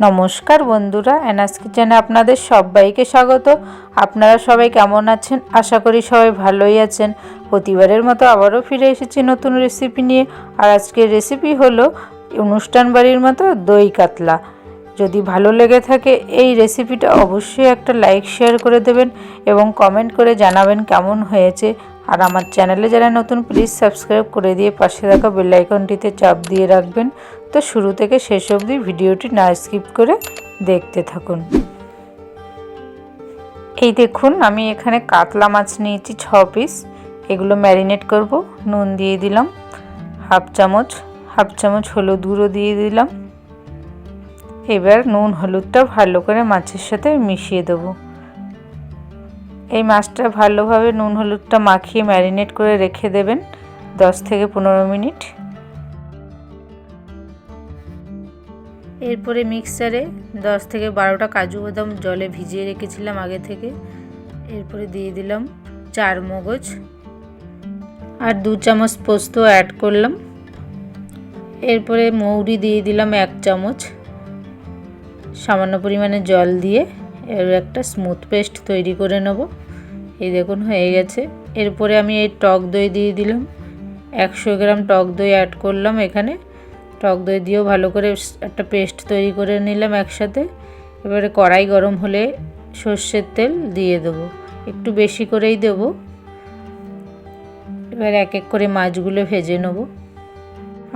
নমস্কার বন্ধুরা অ্যানাস কিচেনে আপনাদের সবাইকে স্বাগত। আপনারা সবাই কেমন আছেন? আশা করি সবাই ভালোই আছেন। প্রতিবারের মতো আবারও ফিরে এসেছি নতুন রেসিপি নিয়ে। আর আজকের রেসিপি হলো অনুষ্ঠান বাড়ির মতো দই কাতলা। যদি ভালো লেগে থাকে এই রেসিপিটা অবশ্যই একটা লাইক শেয়ার করে দেবেন এবং কমেন্ট করে জানাবেন কেমন হয়েছে। আর আমার চ্যানেলে যারা নতুন প্লিজ সাবস্ক্রাইব করে দিয়ে পাশে থাকা বেলাইকনটিতে চাপ দিয়ে রাখবেন। তো শুরু থেকে শেষ অবধি ভিডিওটি না স্কিপ করে দেখতে থাকুন। এই দেখুন, আমি এখানে কাতলা মাছ নিয়েছি ছ পিস এগুলো ম্যারিনেট করব, নুন দিয়ে দিলাম হাফ চামচ হাফ চামচ হলুদ গুঁড়ো দিয়ে দিলাম। এবার নুন, হলুদটা ভালো করে মাছের সাথে মিশিয়ে দেবো। এই মাছটা ভালোভাবে নুন, হলুদটা মাখিয়ে ম্যারিনেট করে রেখে দেবেন দশ থেকে পনেরো মিনিট। এরপরে মিক্সারে দশ থেকে বারোটা কাজু বাদাম জলে ভিজিয়ে রেখেছিলাম আগে থেকে। এরপরে দিয়ে দিলাম চার মগজ আর দু চামচ পোস্ত অ্যাড করলাম। এরপরে মৌরি দিয়ে দিলাম এক চামচ। সামান্য পরিমাণে জল দিয়ে এর একটা স্মুথ পেস্ট তৈরি করে নেব। এই দেখুন, হয়ে গেছে। এরপরে আমি এই টক দই দিয়ে দিলাম। একশো গ্রাম টক দই অ্যাড করলাম এখানে। টক দই দিয়েও ভালো করে একটা পেস্ট তৈরি করে নিলাম একসাথে। এবারে কড়াই গরম হলে সর্ষের তেল দিয়ে দেবো। একটু বেশি করেই দেব। এবার এক এক করে মাছগুলো ভেজে নেব।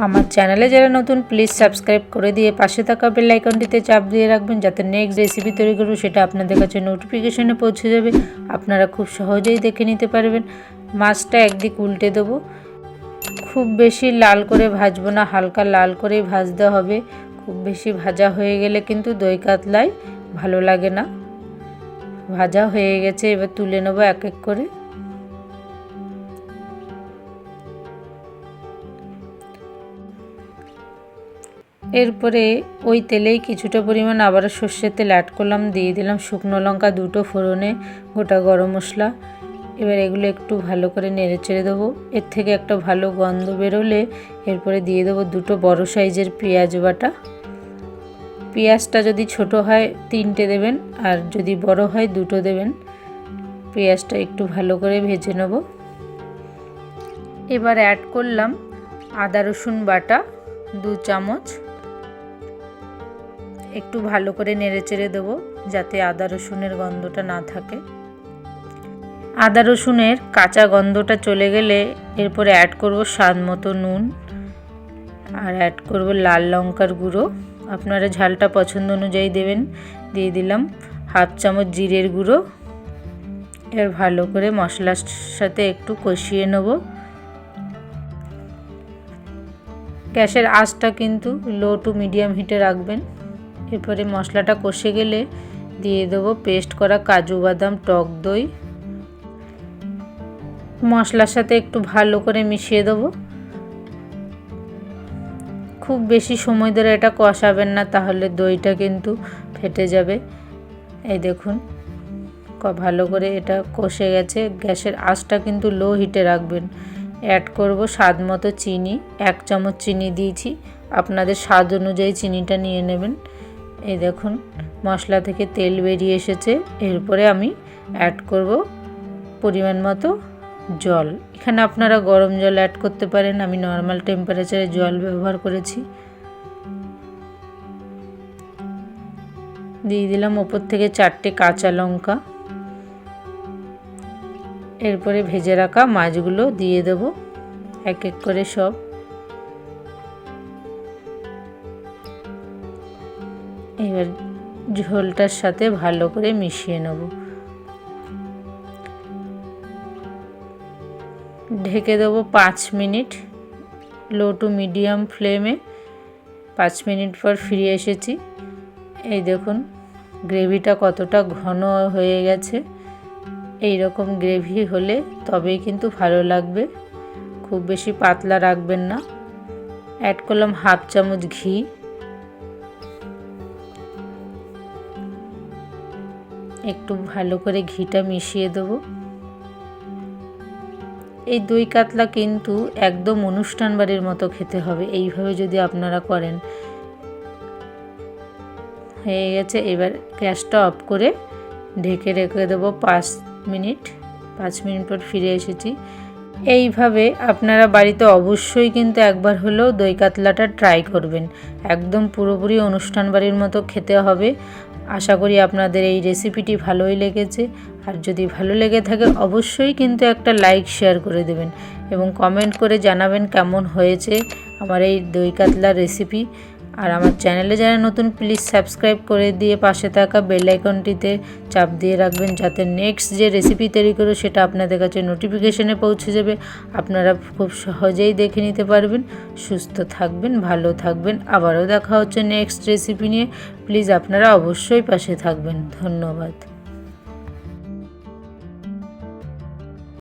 আমার চ্যানেলে যারা নতুন প্লিজ সাবস্ক্রাইব করে দিয়ে পাশে থাকা বেল আইকনটিতে চাপ দিয়ে রাখবেন যাতে নেক্সট রেসিপি তৈরি করব সেটা আপনাদের কাছে নোটিফিকেশনে পৌঁছে যাবে। আপনারা খুব সহজেই দেখে নিতে পারবেন। মাছটা একদিক উল্টে দেবো। খুব বেশি লাল করে ভাজবো না, হালকা লাল করেই ভাজতে হবে। খুব বেশি ভাজা হয়ে গেলে কিন্তু দই কাতলায় ভালো লাগে না। ভাজা হয়ে গেছে, এবার তুলে নেব এক এক করে। এরপরে ওই তেলেই কিছুটা পরিমাণ আবারও সর্ষের তেল অ্যাড করলাম, দিয়ে দিলাম শুকনো লঙ্কা দুটো ফোড়নে, গোটা গরম মশলা। এবার এগুলো একটু ভালো করে নেড়ে চেড়ে দেবো। এর থেকে একটা ভালো গন্ধ বেরোলে এরপরে দিয়ে দেবো দুটো বড় সাইজের পেঁয়াজ বাটা। পেঁয়াজটা যদি ছোট হয় তিনটে দেবেন, আর যদি বড় হয় দুটো দেবেন। পেঁয়াজটা একটু ভালো করে ভেজে নেব। এবার অ্যাড করলাম আদা রসুন বাটা, দু চামচ। একটু ভালো করে নেড়ে চেড়ে দেবো যাতে আদা রসুনের গন্ধটা না থাকে। আদা রসুনের কাঁচা গন্ধটা চলে গেলে এরপরে অ্যাড করব স্বাদ মতো নুন আর অ্যাড করব লাল লঙ্কার গুঁড়ো। আপনারা ঝালটা পছন্দ অনুযায়ী দেবেন। দিয়ে দিলাম হাফ চামচ জিরের গুঁড়ো। এর ভালো করে মশলার সাথে একটু কষিয়ে নেব। গ্যাসের আঁচটা কিন্তু লো টু মিডিয়াম হিটে রাখবেন। এরপরে মশলাটা কষে গেলে দিয়ে দেবো পেস্ট করা কাজু বাদাম, টক দই। মশলার সাথে একটু ভালো করে মিশিয়ে দেবো। খুব বেশি সময় ধরে এটা কষাবেন না, তাহলে দইটা কিন্তু ফেটে যাবে। এই দেখুন ভালো করে এটা কষে গেছে। গ্যাসের আঁচটা কিন্তু লো হিটে রাখবেন। অ্যাড করব স্বাদ মতো চিনি, এক চামচ চিনি দিয়েছি। আপনাদের স্বাদ অনুযায়ী চিনিটা নিয়ে নেবেন। এই দেখুন, মশলা থেকে তেল বেরিয়ে এসেছে। এরপরে আমি অ্যাড করব পরিমাণ মতো জল। এখানে আপনারা গরম জল অ্যাড করতে পারেন। আমি নর্মাল টেম্পারেচারে জল ব্যবহার করেছি। দিয়ে দিলাম ওপর থেকে চারটে কাঁচা লঙ্কা। এরপরে ভেজে রাখা মাছগুলো দিয়ে দেব। এক এক করে সব। এবার ঝোলটার সাথে ভালো করে মিশিয়ে নেব। ঢেকে দেবো পাঁচ মিনিট, লো টু মিডিয়াম ফ্লেমে। পাঁচ মিনিট পর ফিরে এসেছি। এই দেখুন, গ্রেভিটা কতটা ঘন হয়ে গেছে। এই রকম গ্রেভি হলে তবেই কিন্তু ভালো লাগবে। খুব বেশি পাতলা রাখবেন না। অ্যাড করলাম হাফ চামচ ঘি। একটু ভালো করে ঘিটা মিশিয়ে দেবো। এই দই কাতলা কিন্তু একদম অনুষ্ঠান বাড়ির মতো খেতে হবে, এইভাবে যদি আপনারা করেন। হয়ে গেছে, এবার গ্যাসটা অফ করে ঢেকে রেখে দেবো পাঁচ মিনিট পাঁচ মিনিট পর ফিরে এসেছি। এইভাবে আপনারা বাড়িতে অবশ্যই কিন্তু একবার হলেও দই কাতলাটা ট্রাই করবেন। একদম পুরোপুরি অনুষ্ঠান বাড়ির মতো খেতে হবে। আশা করি আপনাদের এই রেসিপিটি ভালোই লেগেছে। আর যদি ভালো লেগে থাকে, অবশ্যই কিন্তু একটা লাইক শেয়ার করে দেবেন এবং কমেন্ট করে জানাবেন কেমন হয়েছে আমার এই দই কাতলা রেসিপি আর আমার চ্যানেলে যারা নতুন প্লিজ সাবস্ক্রাইব করে দিয়ে পাশে থাকা বেল আইকনটিতে চাপ দিয়ে রাখবেন যাতে নেক্সট যে রেসিপি তৈরি করো সেটা আপনাদের কাছে নোটিফিকেশনে পৌঁছে যাবে। আপনারা খুব সহজেই দেখে নিতে পারবেন। সুস্থ থাকবেন, ভালো থাকবেন। আবারও দেখা হচ্ছে নেক্সট রেসিপি নিয়ে। প্লিজ আপনারা অবশ্যই পাশে থাকবেন। ধন্যবাদ।